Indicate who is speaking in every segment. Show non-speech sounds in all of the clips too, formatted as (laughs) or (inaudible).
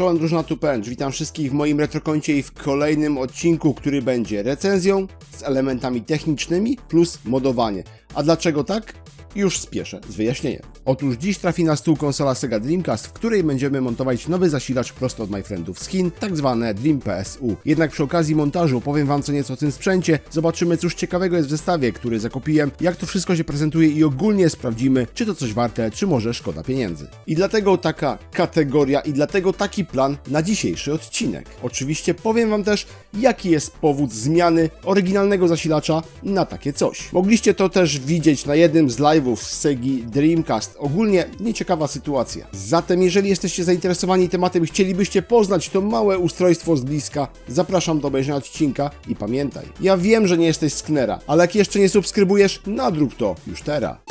Speaker 1: Czołem drużyna Tupęcz, witam wszystkich w moim retrokoncie i w kolejnym odcinku, który będzie recenzją z elementami technicznymi plus modowanie. A dlaczego tak? Już spieszę z wyjaśnieniem. Otóż dziś trafi na stół konsola Sega Dreamcast, w której będziemy montować nowy zasilacz prosto od MyFriendów z Chin, tak zwane Dream PSU. Jednak przy okazji montażu powiem wam co nieco o tym sprzęcie, zobaczymy cóż ciekawego jest w zestawie, który zakupiłem, jak to wszystko się prezentuje i ogólnie sprawdzimy, czy to coś warte, czy może szkoda pieniędzy. I dlatego taka kategoria i dlatego taki plan na dzisiejszy odcinek. Oczywiście powiem wam też, jaki jest powód zmiany oryginalnego zasilacza na takie coś. Mogliście to też widzieć na jednym z live'ów z Segi Dreamcast. Ogólnie nieciekawa sytuacja. Zatem jeżeli jesteście zainteresowani tematem chcielibyście poznać to małe ustrojstwo z bliska, zapraszam do obejrzenia odcinka i pamiętaj, ja wiem, że nie jesteś sknera, ale jak jeszcze nie subskrybujesz, nadrób to już teraz.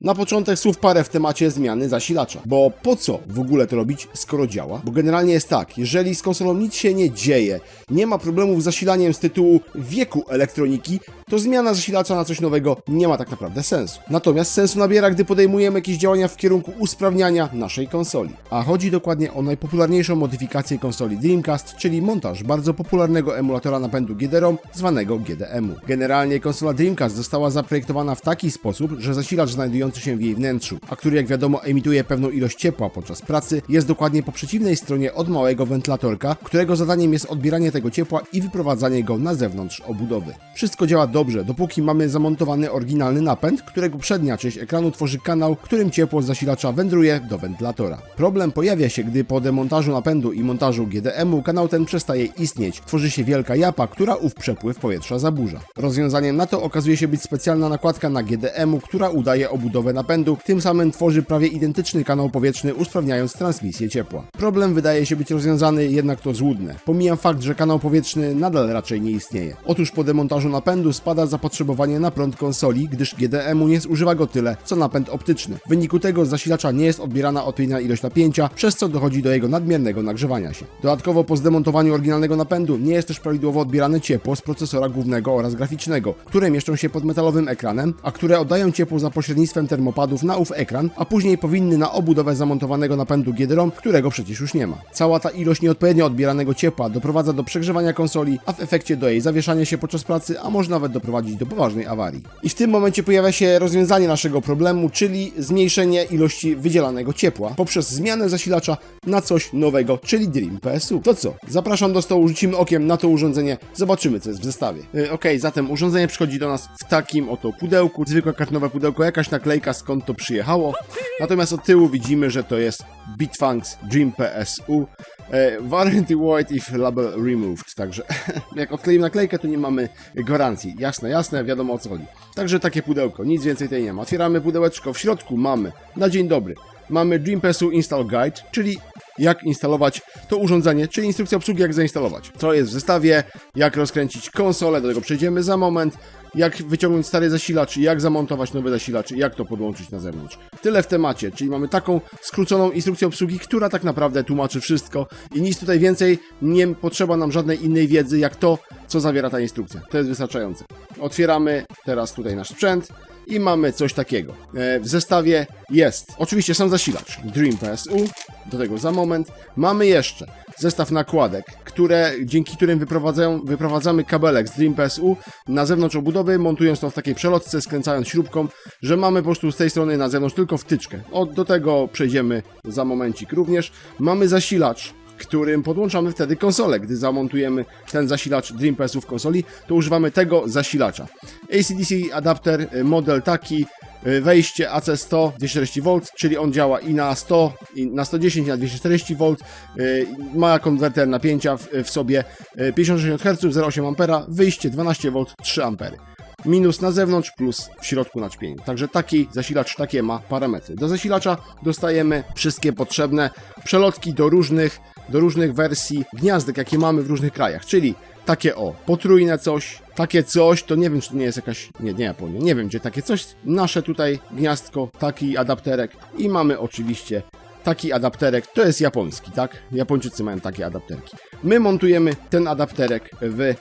Speaker 1: Na początek słów parę w temacie zmiany zasilacza. Bo po co w ogóle to robić, skoro działa? Bo generalnie jest tak, jeżeli z konsolą nic się nie dzieje, nie ma problemów z zasilaniem z tytułu wieku elektroniki, to zmiana zasilacza na coś nowego nie ma tak naprawdę sensu. Natomiast sensu nabiera, gdy podejmujemy jakieś działania w kierunku usprawniania naszej konsoli. A chodzi dokładnie o najpopularniejszą modyfikację konsoli Dreamcast, czyli montaż bardzo popularnego emulatora napędu GD-ROM zwanego GDM-u. Generalnie konsola Dreamcast została zaprojektowana w taki sposób, że zasilacz znajdujący się w jej wnętrzu, a który jak wiadomo emituje pewną ilość ciepła podczas pracy, jest dokładnie po przeciwnej stronie od małego wentylatorka, którego zadaniem jest odbieranie tego ciepła i wyprowadzanie go na zewnątrz obudowy. Wszystko działa dobrze, dopóki mamy zamontowany oryginalny napęd, którego przednia część ekranu tworzy kanał, którym ciepło z zasilacza wędruje do wentylatora. Problem pojawia się, gdy po demontażu napędu i montażu GDM-u kanał ten przestaje istnieć. Tworzy się wielka japa, która ów przepływ powietrza zaburza. Rozwiązaniem na to okazuje się być specjalna nakładka na GDM-u, która udaje obudowę napędu, tym samym tworzy prawie identyczny kanał powietrzny, usprawniając transmisję ciepła. Problem wydaje się być rozwiązany, jednak to złudne. Pomijam fakt, że kanał powietrzny nadal raczej nie istnieje. Otóż po demontażu napędu spada zapotrzebowanie na prąd konsoli, gdyż GDM-u nie zużywa go tyle, co napęd optyczny. W wyniku tego z zasilacza nie jest odbierana odpowiednia ilość napięcia, przez co dochodzi do jego nadmiernego nagrzewania się. Dodatkowo po zdemontowaniu oryginalnego napędu nie jest też prawidłowo odbierane ciepło z procesora głównego oraz graficznego, które mieszczą się pod metalowym ekranem, a które oddają ciepło za pośrednictwem termopadów na ów ekran, a później powinny na obudowę zamontowanego napędu GD-ROM, którego przecież już nie ma. Cała ta ilość nieodpowiednio odbieranego ciepła doprowadza do przegrzewania konsoli, a w efekcie do jej zawieszania się podczas pracy, a może nawet doprowadzić do poważnej awarii. I w tym momencie pojawia się rozwiązanie naszego problemu, czyli zmniejszenie ilości wydzielanego ciepła poprzez zmianę zasilacza na coś nowego, czyli Dream PSU. To co? Zapraszam do stołu, rzucimy okiem na to urządzenie, zobaczymy co jest w zestawie. Yy, ok, zatem urządzenie przychodzi do nas w takim oto pudełku, zwykłe kartonowe pudełko, jakaś naklejka skąd to przyjechało. Natomiast od tyłu widzimy, że to jest Bitfunks Dream PSU. E, warranty void if label removed. Także (laughs) jak odkleimy naklejkę, to nie mamy gwarancji. Jasne, jasne, wiadomo o co chodzi. Także takie pudełko, nic więcej tutaj nie ma. Otwieramy pudełeczko, w środku mamy, na dzień dobry, mamy Dream PSU Install Guide, czyli jak instalować to urządzenie, czyli instrukcja obsługi, jak zainstalować. Co jest w zestawie, jak rozkręcić konsolę, do tego przejdziemy za moment, jak wyciągnąć stary zasilacz, jak zamontować nowy zasilacz, jak to podłączyć na zewnątrz. Tyle w temacie, czyli mamy taką skróconą instrukcję obsługi, która tak naprawdę tłumaczy wszystko i nic tutaj więcej nie potrzeba nam żadnej innej wiedzy, jak to, co zawiera ta instrukcja. To jest wystarczające. Otwieramy teraz tutaj nasz sprzęt i mamy coś takiego. E, W zestawie jest oczywiście sam zasilacz Dream PSU, do tego za moment. Mamy jeszcze zestaw nakładek, które, dzięki którym wyprowadzamy kabelek z Dream PSU na zewnątrz obudowy, montując to w takiej przelotce, skręcając śrubką, że mamy po prostu z tej strony na zewnątrz tylko wtyczkę. O, do tego przejdziemy za momencik również. Mamy zasilacz którym podłączamy wtedy konsolę. Gdy zamontujemy ten zasilacz Dream PSU w konsoli, to używamy tego zasilacza. ACDC adapter, y, model taki, y, wejście AC100 240V, czyli on działa i na 100, i na 110, i na 240V, y, ma konwerter napięcia w, sobie y, 56 Hz, 0,8 A, wyjście 12V, 3 A minus na zewnątrz, plus w środku naćpieniu. Także taki zasilacz takie ma parametry. Do zasilacza dostajemy wszystkie potrzebne przelotki do różnych, do różnych wersji gniazdek, jakie mamy w różnych krajach, czyli takie o, potrójne coś, takie coś, to nie wiem, czy to nie jest jakaś, nie, nie Japonia, nie wiem, gdzie takie coś, nasze tutaj gniazdko, taki adapterek i mamy oczywiście taki adapterek, to jest japoński, tak? Japończycy mają takie adapterki. My montujemy ten adapterek w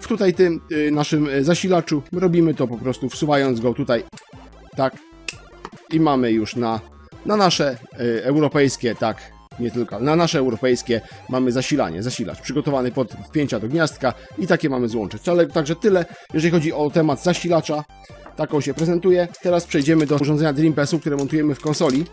Speaker 1: w tutaj tym y, naszym y, zasilaczu robimy to po prostu wsuwając go tutaj tak i mamy już na Na nasze y, europejskie, tak, nie tylko, na nasze europejskie mamy zasilanie, zasilacz przygotowany pod wpięcia do gniazdka i takie mamy złącze. Ale także tyle, jeżeli chodzi o temat zasilacza. Tak on się prezentuje. Teraz przejdziemy do urządzenia Dreampassu, które montujemy w konsoli.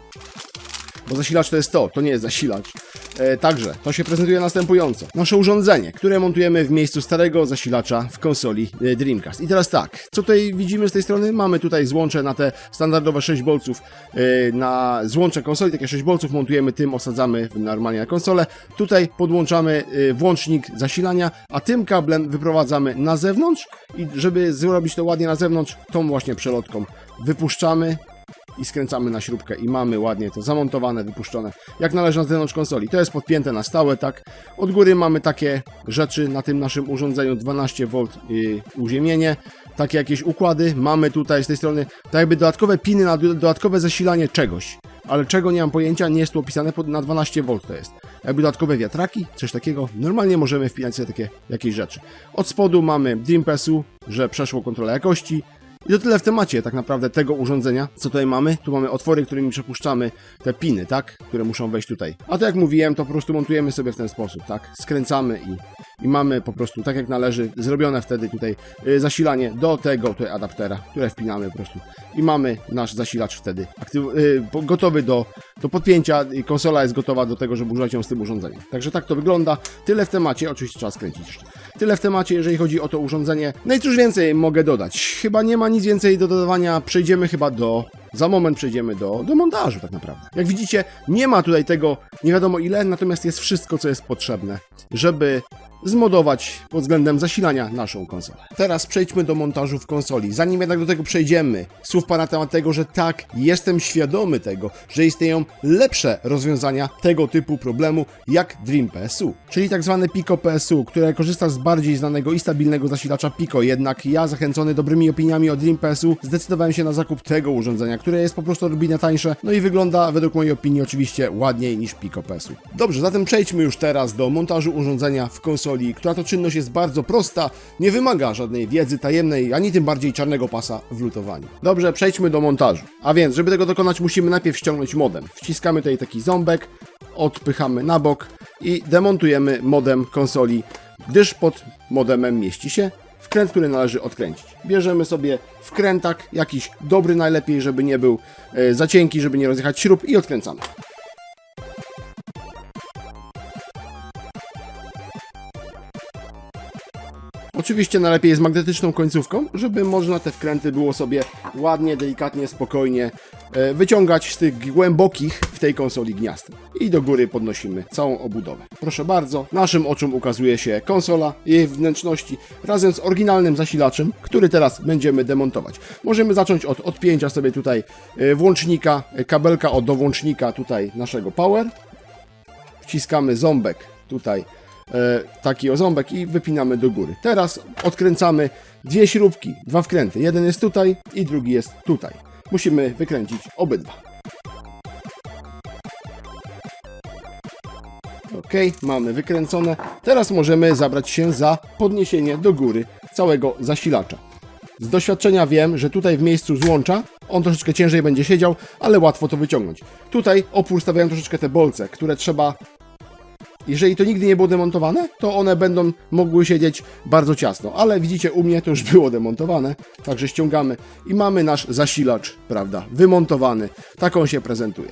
Speaker 1: Bo zasilacz to jest to, to nie jest zasilacz. E, także to się prezentuje następująco. Nasze urządzenie, które montujemy w miejscu starego zasilacza w konsoli e, Dreamcast. I teraz tak, co tutaj widzimy z tej strony? Mamy tutaj złącze na te standardowe 6 bolców. E, na złącze konsoli, takie 6 bolców montujemy tym, osadzamy normalnie na konsolę. Tutaj podłączamy włącznik zasilania, a tym kablem wyprowadzamy na zewnątrz i żeby zrobić to ładnie na zewnątrz, tą właśnie przelotką wypuszczamy i skręcamy na śrubkę i mamy ładnie to zamontowane, wypuszczone, jak należy na zewnątrz konsoli. To jest podpięte na stałe, tak. Od góry mamy takie rzeczy na tym naszym urządzeniu 12V yy, uziemienie, takie jakieś układy. Mamy tutaj z tej strony tak jakby dodatkowe piny na do- dodatkowe zasilanie czegoś. Ale czego nie mam pojęcia, nie jest tu opisane, pod, na 12V to jest. Jakby dodatkowe wiatraki, coś takiego. Normalnie możemy wpinać sobie takie jakieś rzeczy. Od spodu mamy Dreampassu, że przeszło kontrolę jakości, i to tyle w temacie tak naprawdę tego urządzenia, co tutaj mamy. Tu mamy otwory, którymi przepuszczamy te piny, tak? Które muszą wejść tutaj. A to jak mówiłem, to po prostu montujemy sobie w ten sposób, tak? Skręcamy i, i mamy po prostu, tak jak należy, zrobione wtedy tutaj y, zasilanie do tego tutaj adaptera, które wpinamy po prostu. I mamy nasz zasilacz wtedy y, gotowy do, do podpięcia i konsola jest gotowa do tego, żeby używać ją z tym urządzeniem. Także tak to wygląda. Tyle w temacie, oczywiście trzeba skręcić jeszcze. Tyle w temacie, jeżeli chodzi o to urządzenie. No i cóż więcej mogę dodać? Chyba nie ma nic więcej do dodawania. Przejdziemy chyba do. Za moment przejdziemy do, do montażu, tak naprawdę. Jak widzicie, nie ma tutaj tego nie wiadomo ile, natomiast jest wszystko, co jest potrzebne, żeby zmodować pod względem zasilania naszą konsolę. Teraz przejdźmy do montażu w konsoli. Zanim jednak do tego przejdziemy, słów pana na temat tego, że tak, jestem świadomy tego, że istnieją lepsze rozwiązania tego typu problemu jak Dream PSU, czyli tak zwane Pico PSU, które korzysta z bardziej znanego i stabilnego zasilacza Pico. Jednak ja, zachęcony dobrymi opiniami o Dream PSU, zdecydowałem się na zakup tego urządzenia, które jest po prostu odrobinę tańsze, no i wygląda według mojej opinii oczywiście ładniej niż Pico PSU. Dobrze, zatem przejdźmy już teraz do montażu urządzenia w konsoli, która to czynność jest bardzo prosta, nie wymaga żadnej wiedzy tajemnej, ani tym bardziej czarnego pasa w lutowaniu. Dobrze, przejdźmy do montażu. A więc, żeby tego dokonać, musimy najpierw ściągnąć modem. Wciskamy tutaj taki ząbek, odpychamy na bok i demontujemy modem konsoli, gdyż pod modemem mieści się wkręt, który należy odkręcić. Bierzemy sobie wkrętak, jakiś dobry najlepiej, żeby nie był e, za cienki, żeby nie rozjechać śrub i odkręcamy. Oczywiście najlepiej z magnetyczną końcówką, żeby można te wkręty było sobie ładnie, delikatnie, spokojnie e, wyciągać z tych głębokich w tej konsoli gniazd. I do góry podnosimy całą obudowę. Proszę bardzo, naszym oczom ukazuje się konsola, jej wnętrzności razem z oryginalnym zasilaczem, który teraz będziemy demontować. Możemy zacząć od odpięcia sobie tutaj e, włącznika, e, kabelka od włącznika tutaj naszego power. Wciskamy ząbek tutaj taki o ząbek i wypinamy do góry. Teraz odkręcamy dwie śrubki, dwa wkręty. Jeden jest tutaj i drugi jest tutaj. Musimy wykręcić obydwa. Ok, mamy wykręcone. Teraz możemy zabrać się za podniesienie do góry całego zasilacza. Z doświadczenia wiem, że tutaj w miejscu złącza on troszeczkę ciężej będzie siedział, ale łatwo to wyciągnąć. Tutaj opór stawiają troszeczkę te bolce, które trzeba jeżeli to nigdy nie było demontowane, to one będą mogły siedzieć bardzo ciasno, ale widzicie, u mnie to już było demontowane, także ściągamy i mamy nasz zasilacz, prawda, wymontowany. Tak on się prezentuje.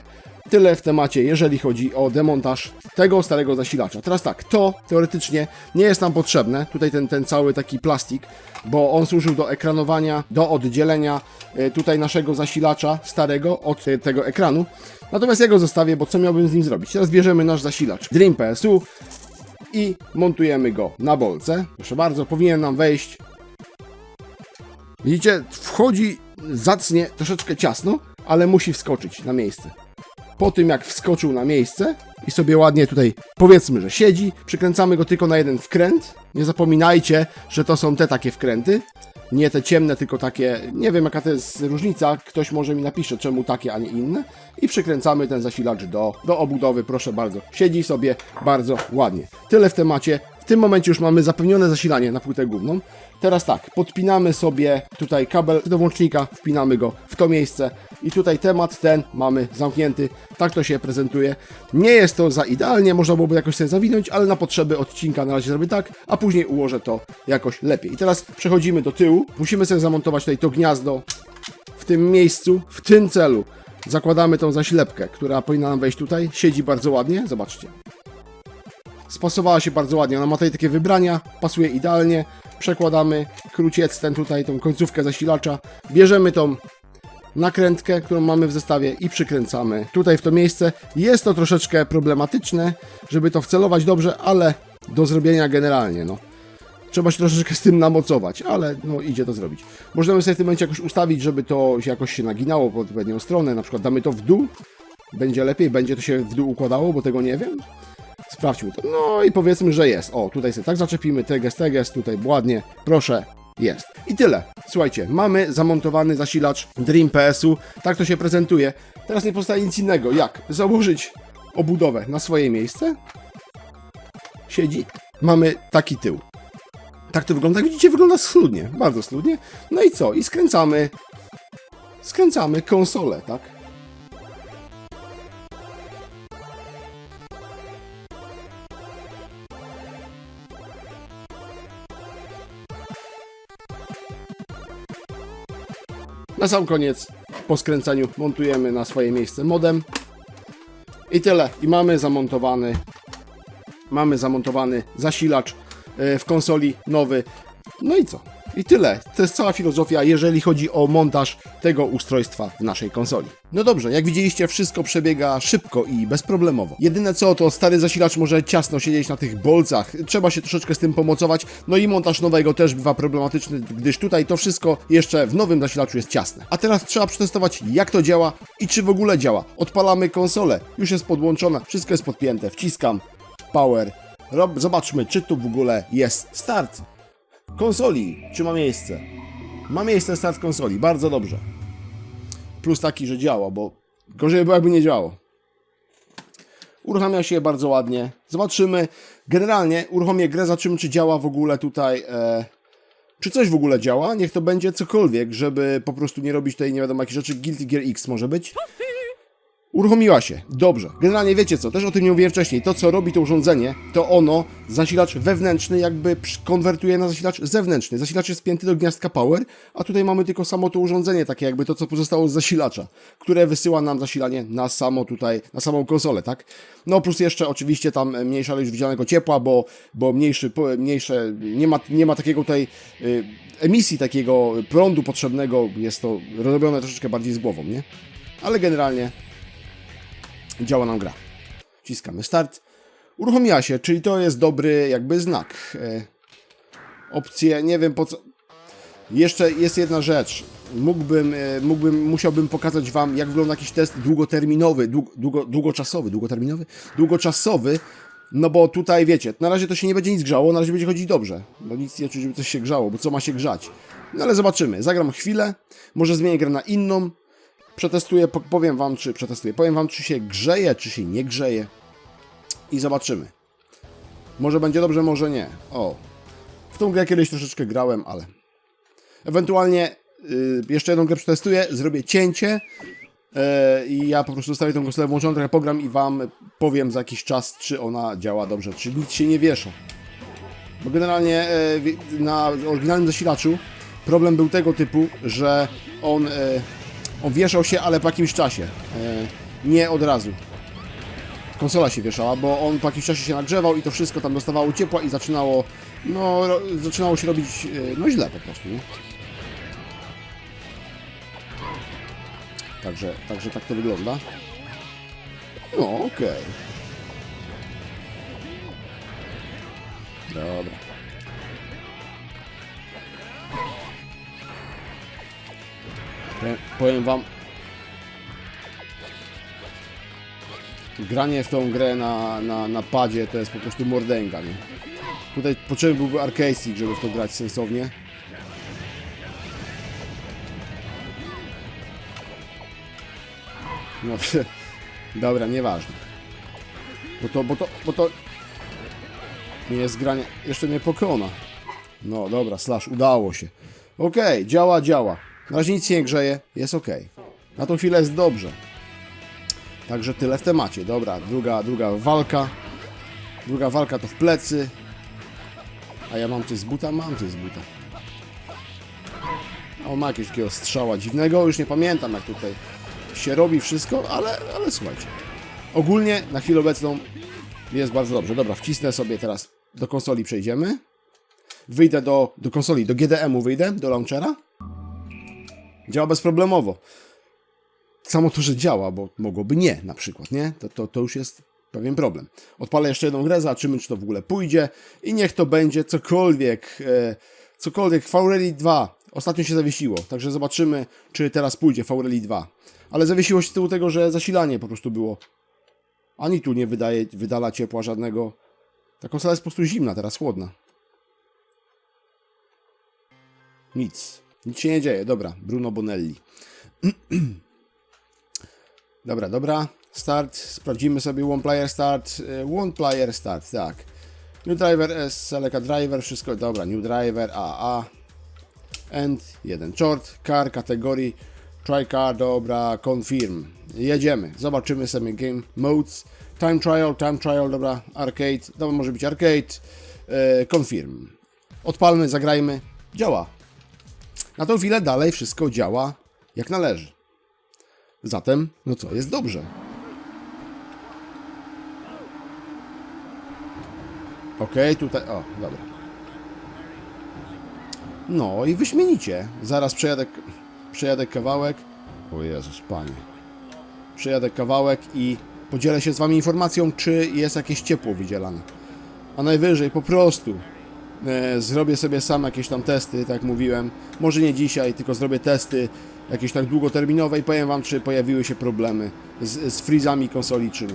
Speaker 1: Tyle w temacie, jeżeli chodzi o demontaż tego starego zasilacza. Teraz tak, to teoretycznie nie jest nam potrzebne, tutaj ten, ten cały taki plastik, bo on służył do ekranowania, do oddzielenia e, tutaj naszego zasilacza starego od e, tego ekranu. Natomiast ja go zostawię, bo co miałbym z nim zrobić? Teraz bierzemy nasz zasilacz Dream PSU i montujemy go na bolce. Proszę bardzo, powinien nam wejść. Widzicie, wchodzi zacnie, troszeczkę ciasno, ale musi wskoczyć na miejsce. Po tym jak wskoczył na miejsce i sobie ładnie tutaj powiedzmy, że siedzi, przykręcamy go tylko na jeden wkręt. Nie zapominajcie, że to są te takie wkręty. Nie te ciemne, tylko takie, nie wiem jaka to jest różnica, ktoś może mi napisze, czemu takie, a nie inne. I przykręcamy ten zasilacz do, do obudowy, proszę bardzo. Siedzi sobie bardzo ładnie. Tyle w temacie. tym momencie już mamy zapewnione zasilanie na płytę główną. Teraz tak, podpinamy sobie tutaj kabel do włącznika, wpinamy go w to miejsce i tutaj temat ten mamy zamknięty. Tak to się prezentuje. Nie jest to za idealnie, można byłoby jakoś sobie zawinąć, ale na potrzeby odcinka na razie zrobię tak, a później ułożę to jakoś lepiej. I teraz przechodzimy do tyłu. Musimy sobie zamontować tutaj to gniazdo w tym miejscu, w tym celu. Zakładamy tą zaślepkę, która powinna nam wejść tutaj. Siedzi bardzo ładnie, zobaczcie. Spasowała się bardzo ładnie, ona ma tutaj takie wybrania, pasuje idealnie. Przekładamy kruciec ten tutaj, tą końcówkę zasilacza. Bierzemy tą nakrętkę, którą mamy w zestawie i przykręcamy tutaj w to miejsce. Jest to troszeczkę problematyczne, żeby to wcelować dobrze, ale do zrobienia generalnie, no. Trzeba się troszeczkę z tym namocować, ale no idzie to zrobić. Możemy sobie w tym momencie jakoś ustawić, żeby to jakoś się naginało po odpowiednią stronę, na przykład damy to w dół, będzie lepiej, będzie to się w dół układało, bo tego nie wiem. Sprawdźmy to. No i powiedzmy, że jest. O, tutaj sobie tak zaczepimy, teges, teges, tutaj ładnie, proszę, jest. I tyle. Słuchajcie, mamy zamontowany zasilacz Dream PS-u, tak to się prezentuje. Teraz nie pozostaje nic innego, jak założyć obudowę na swoje miejsce. Siedzi. Mamy taki tył. Tak to wygląda. Jak widzicie, wygląda schludnie, bardzo schludnie. No i co? I skręcamy, skręcamy konsolę, tak? Na sam koniec, po skręceniu, montujemy na swoje miejsce modem. I tyle. I mamy zamontowany, mamy zamontowany zasilacz e, w konsoli nowy. No i co? I tyle. To jest cała filozofia, jeżeli chodzi o montaż tego ustrojstwa w naszej konsoli. No dobrze, jak widzieliście, wszystko przebiega szybko i bezproblemowo. Jedyne co, to stary zasilacz może ciasno siedzieć na tych bolcach, trzeba się troszeczkę z tym pomocować, no i montaż nowego też bywa problematyczny, gdyż tutaj to wszystko jeszcze w nowym zasilaczu jest ciasne. A teraz trzeba przetestować, jak to działa i czy w ogóle działa. Odpalamy konsolę, już jest podłączona, wszystko jest podpięte, wciskam, power, Rob, zobaczmy, czy tu w ogóle jest start konsoli. Czy ma miejsce? Ma miejsce start konsoli, bardzo dobrze. Plus taki, że działa, bo gorzej by jakby nie działało. Uruchamia się bardzo ładnie. Zobaczymy. Generalnie uruchomię grę, zobaczymy, czy działa w ogóle tutaj. E, czy coś w ogóle działa? Niech to będzie cokolwiek, żeby po prostu nie robić tutaj nie wiadomo jakich rzeczy. Guilty Gear X może być. Uruchomiła się. Dobrze. Generalnie wiecie co, też o tym nie mówiłem wcześniej. To, co robi to urządzenie, to ono zasilacz wewnętrzny jakby konwertuje na zasilacz zewnętrzny. Zasilacz jest spięty do gniazdka power, a tutaj mamy tylko samo to urządzenie, takie jakby to, co pozostało z zasilacza, które wysyła nam zasilanie na samo tutaj, na samą konsolę, tak? No plus jeszcze oczywiście tam mniejsza ilość widzianego ciepła, bo, bo mniejszy, mniejsze, nie ma, nie ma takiego tutaj y, emisji takiego prądu potrzebnego, jest to robione troszeczkę bardziej z głową, nie? Ale generalnie działa nam gra. Wciskamy start. Uruchomiła się, czyli to jest dobry jakby znak. E, opcje, nie wiem po co. Jeszcze jest jedna rzecz. Mógłbym, e, mógłbym, musiałbym pokazać Wam, jak wygląda jakiś test długoterminowy, dług, długo, długoczasowy, długoterminowy, długoczasowy, no bo tutaj wiecie, na razie to się nie będzie nic grzało, na razie będzie chodzić dobrze, bo nic nie czuć, żeby coś się grzało, bo co ma się grzać. No ale zobaczymy, zagram chwilę, może zmienię grę na inną, przetestuję, po- powiem wam, czy przetestuję, powiem wam, czy się grzeje, czy się nie grzeje i zobaczymy. Może będzie dobrze, może nie. O, w tą grę kiedyś troszeczkę grałem, ale ewentualnie y, jeszcze jedną grę przetestuję, zrobię cięcie y, i ja po prostu zostawię tą konsolę włączoną, trochę pogram i wam powiem za jakiś czas, czy ona działa dobrze, czy nic się nie wiesza. Bo generalnie e, na oryginalnym zasilaczu problem był tego typu, że on, e, wieszał się, ale po jakimś czasie. E, nie od razu. Konsola się wieszała, bo on po jakimś czasie się nagrzewał i to wszystko tam dostawało ciepła i zaczynało, no, zaczynało się robić, e, no źle po prostu, nie? Także, także tak to wygląda. No, okej. Dobra. Powiem- Powiem wam. Granie w tą grę na, na, na padzie to jest po prostu mordęga, nie? Tutaj potrzebny byłby arcade żeby w to grać sensownie. No, (laughs) dobra, nieważne. Bo to, bo to, bo to... Nie jest granie, jeszcze mnie pokona. No dobra, slash, udało się. Okej, działa, działa. Na razie nic się nie grzeje, jest okej. Na tą chwilę jest dobrze. Także tyle w temacie. Dobra, druga, druga walka. Druga walka to w plecy. A ja mam coś z buta? Mam coś z buta. O, ma jakiegoś takiego strzała dziwnego, już nie pamiętam jak tutaj się robi wszystko, ale, ale słuchajcie. Ogólnie na chwilę obecną jest bardzo dobrze. Dobra, wcisnę sobie teraz do konsoli przejdziemy. Wyjdę do, do konsoli, do GDM-u wyjdę, do launchera. Działa bezproblemowo. Samo to, że działa, bo mogłoby nie na przykład, nie? To, to, to już jest pewien problem. Odpalę jeszcze jedną grę, zobaczymy, czy to w ogóle pójdzie i niech to będzie cokolwiek, e, cokolwiek V-Rally 2. Ostatnio się zawiesiło, także zobaczymy, czy teraz pójdzie V-Rally 2. Ale zawiesiło się z tyłu tego, że zasilanie po prostu było. Ani tu nie wydaje, wydala ciepła żadnego. Ta konsola jest po prostu zimna, teraz chłodna. Nic. Nic się nie dzieje. Dobra, Bruno Bonelli. (clears throat) dobra, dobra. Start. Sprawdzimy sobie one player start. E, One player start, tak. New driver S, select driver, wszystko dobra. New driver, AA. End, jeden short, car, kategorii, try car, dobra, confirm. Jedziemy, zobaczymy sobie game modes. Time trial, time trial, dobra, arcade, dobra, może być arcade, e, confirm. Odpalmy, zagrajmy, działa. Na tą chwilę dalej wszystko działa jak należy. Zatem, no co, jest dobrze. Okej, tutaj, o, dobra. No i wyśmienicie. Zaraz przejadę, przejadę kawałek. O Jezus, panie. Przejadę kawałek i podzielę się z wami informacją, czy jest jakieś ciepło wydzielane. A najwyżej po prostu zrobię sobie sam jakieś tam testy, tak mówiłem. Może nie dzisiaj, tylko zrobię testy jakieś tak długoterminowe i powiem wam, czy pojawiły się problemy z, z freezami konsoli, czy nie.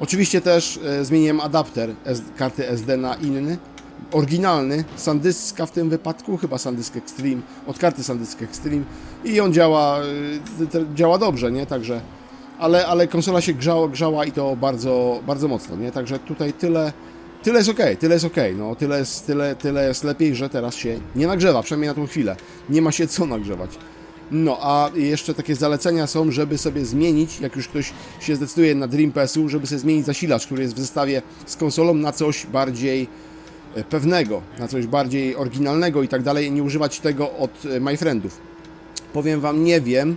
Speaker 1: Oczywiście też e, zmieniłem adapter S, karty SD na inny, oryginalny, SanDiska w tym wypadku, chyba SanDisk Extreme, od karty SanDisk Extreme. I on działa, te- działa dobrze, nie, także, ale, ale konsola się grzała, grzała i to bardzo, bardzo mocno, nie, także tutaj tyle, tyle jest ok, tyle jest ok, no, tyle jest, tyle, tyle jest lepiej, że teraz się nie nagrzewa, przynajmniej na tą chwilę, nie ma się co nagrzewać. No, a jeszcze takie zalecenia są, żeby sobie zmienić, jak już ktoś się zdecyduje na Dream PS-u, żeby sobie zmienić zasilacz, który jest w zestawie z konsolą na coś bardziej e, pewnego, na coś bardziej oryginalnego i tak dalej, nie używać tego od e, MyFriendów. Powiem Wam, nie wiem,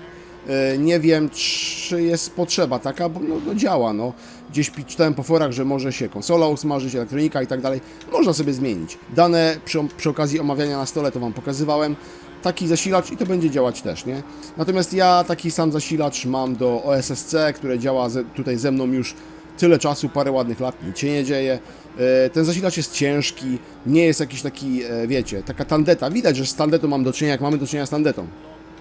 Speaker 1: nie wiem, czy jest potrzeba taka, bo no, no działa, no. Gdzieś czytałem po forach, że może się konsola usmażyć, elektronika i tak dalej. Można sobie zmienić. Dane przy, przy okazji omawiania na stole to Wam pokazywałem. Taki zasilacz i to będzie działać też, nie? Natomiast ja taki sam zasilacz mam do OSSC, które działa ze, tutaj ze mną już tyle czasu, parę ładnych lat, nic się nie dzieje. E, Ten zasilacz jest ciężki, nie jest jakiś taki, e, wiecie, taka tandeta. Widać, że z tandetą mam do czynienia, jak mamy do czynienia z tandetą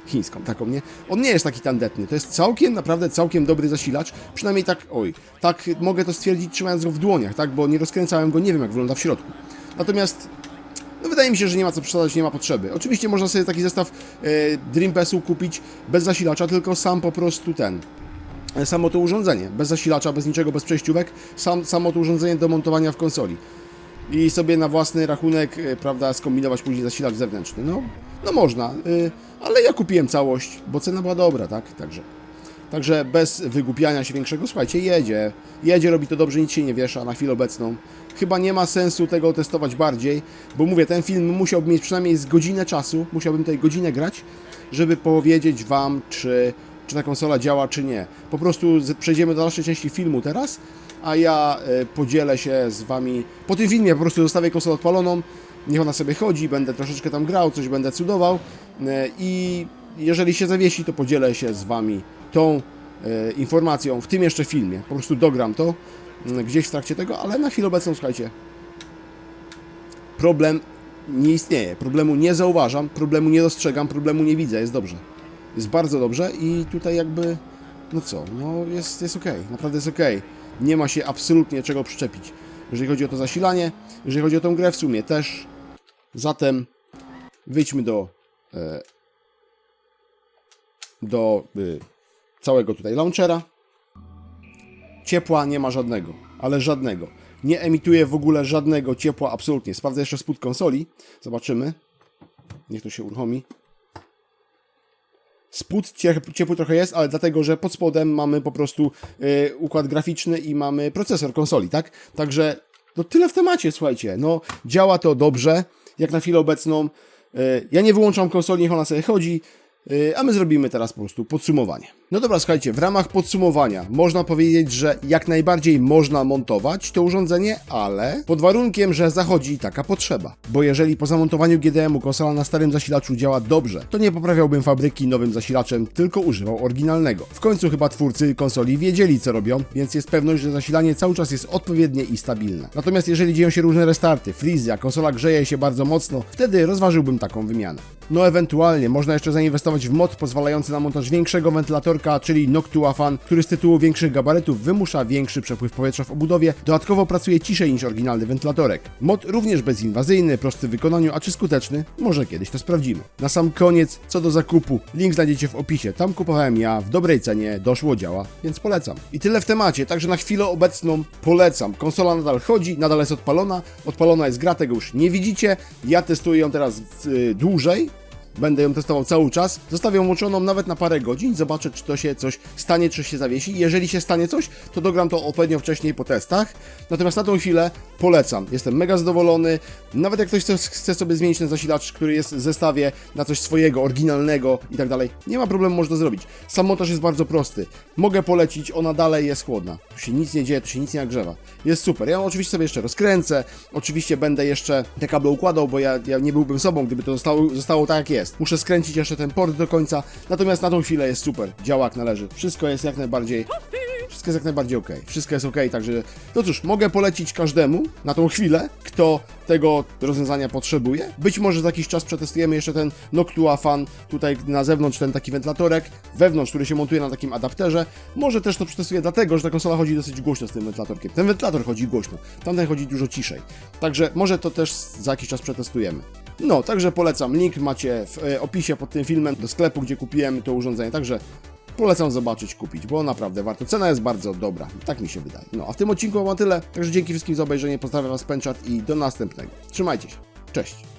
Speaker 1: chińską taką, nie? On nie jest taki tandetny. To jest całkiem, naprawdę całkiem dobry zasilacz. Przynajmniej tak, oj, tak mogę to stwierdzić trzymając go w dłoniach, tak? Bo nie rozkręcałem go, nie wiem jak wygląda w środku. Natomiast no wydaje mi się, że nie ma co przesadzać, nie ma potrzeby. Oczywiście można sobie taki zestaw e, Dream PS-u kupić bez zasilacza, tylko sam po prostu ten. e, Samo to urządzenie, bez zasilacza, bez niczego, bez przejściówek, sam, samo to urządzenie do montowania w konsoli. I sobie na własny rachunek, e, prawda, skombinować później zasilacz zewnętrzny. No, no można, e, ale ja kupiłem całość, bo cena była dobra, tak? Także. Także bez wygłupiania się większego, słuchajcie, jedzie. Jedzie, robi to dobrze, nic się nie wiesza na chwilę obecną. Chyba nie ma sensu tego testować bardziej, bo mówię, ten film musiałby mieć przynajmniej z godzinę czasu, musiałbym tutaj godzinę grać, żeby powiedzieć Wam, czy, czy ta konsola działa, czy nie. Po prostu przejdziemy do dalszej części filmu teraz, a ja e, podzielę się z Wami, po tym filmie po prostu zostawię konsolę odpaloną, niech ona sobie chodzi, będę troszeczkę tam grał, coś będę cudował e, i jeżeli się zawiesi, to podzielę się z Wami tą e, informacją, w tym jeszcze filmie. Po prostu dogram to m, gdzieś w trakcie tego, ale na chwilę obecną, słuchajcie, problem nie istnieje, problemu nie zauważam, problemu nie dostrzegam, problemu nie widzę, jest dobrze. Jest bardzo dobrze i tutaj jakby, no co, no jest, jest okej, naprawdę jest okej. Nie ma się absolutnie czego przyczepić. Jeżeli chodzi o to zasilanie, jeżeli chodzi o tą grę w sumie też. Zatem wyjdźmy do e, do y, całego tutaj launchera. Ciepła nie ma żadnego, ale żadnego. nie emituje w ogóle żadnego ciepła, absolutnie. Sprawdzę jeszcze spód konsoli, zobaczymy. Niech to się uruchomi. Spód ciep- ciepły trochę jest, ale dlatego, że pod spodem mamy po prostu y, układ graficzny i mamy procesor konsoli, tak? Także no tyle w temacie, słuchajcie. No działa to dobrze, jak na chwilę obecną. Y, ja nie wyłączam konsoli, niech ona sobie chodzi, y, a my zrobimy teraz po prostu podsumowanie. No dobra, słuchajcie, w ramach podsumowania można powiedzieć, że jak najbardziej można montować to urządzenie, ale pod warunkiem, że zachodzi taka potrzeba. Bo jeżeli po zamontowaniu GDM-u konsola na starym zasilaczu działa dobrze, to nie poprawiałbym fabryki nowym zasilaczem, tylko używał oryginalnego. W końcu chyba twórcy konsoli wiedzieli co robią, więc jest pewność, że zasilanie cały czas jest odpowiednie i stabilne. Natomiast jeżeli dzieją się różne restarty, freeze, a konsola grzeje się bardzo mocno, wtedy rozważyłbym taką wymianę. No ewentualnie można jeszcze zainwestować w mod pozwalający na montaż większego czyli Noctua Fan, który z tytułu większych gabarytów wymusza większy przepływ powietrza w obudowie, dodatkowo pracuje ciszej niż oryginalny wentylatorek. Mod również bezinwazyjny, prosty w wykonaniu, a czy skuteczny? Może kiedyś to sprawdzimy. Na sam koniec, co do zakupu, link znajdziecie w opisie. Tam kupowałem ja w dobrej cenie, doszło działa, więc polecam. I tyle w temacie, także na chwilę obecną polecam. Konsola nadal chodzi, nadal jest odpalona, odpalona jest gra, tego już nie widzicie. Ja testuję ją teraz y, dłużej, Będę ją testował cały czas. Zostawię ją włączoną nawet na parę godzin. Zobaczę, czy to się coś stanie, czy się zawiesi. Jeżeli się stanie coś, to dogram to odpowiednio wcześniej po testach. Natomiast na tą chwilę polecam. Jestem mega zadowolony. Nawet jak ktoś chce, sobie zmienić ten zasilacz, który jest w zestawie na coś swojego, oryginalnego i tak dalej, nie ma problemu, można zrobić. Sam montaż jest bardzo prosty. Mogę polecić, ona dalej jest chłodna. Tu się nic nie dzieje, tu się nic nie nagrzewa. Jest super. Ja oczywiście sobie jeszcze rozkręcę. Oczywiście będę jeszcze te kable układał, bo ja, ja nie byłbym sobą, gdyby to zostało, zostało tak jak jest. Muszę skręcić jeszcze ten port do końca. Natomiast na tą chwilę jest super. Działa jak należy. Wszystko jest jak najbardziej wszystko jest jak najbardziej ok. Wszystko jest ok, także no cóż, mogę polecić każdemu na tą chwilę, kto tego rozwiązania potrzebuje. Być może za jakiś czas przetestujemy jeszcze ten Noctua Fan tutaj na zewnątrz, ten taki wentylatorek, wewnątrz, który się montuje na takim adapterze. Może też to przetestuję dlatego, że ta konsola chodzi dosyć głośno z tym wentylatorkiem. Ten wentylator chodzi głośno, tamten chodzi dużo ciszej. Także może to też za jakiś czas przetestujemy. No, także polecam. Link macie w e, opisie pod tym filmem do sklepu, gdzie kupiłem to urządzenie. Także polecam zobaczyć, kupić, bo naprawdę warto. Cena jest bardzo dobra, tak mi się wydaje. No, a w tym odcinku mam tyle, także dzięki wszystkim za obejrzenie, pozdrawiam Was Penczat i do następnego. Trzymajcie się, cześć!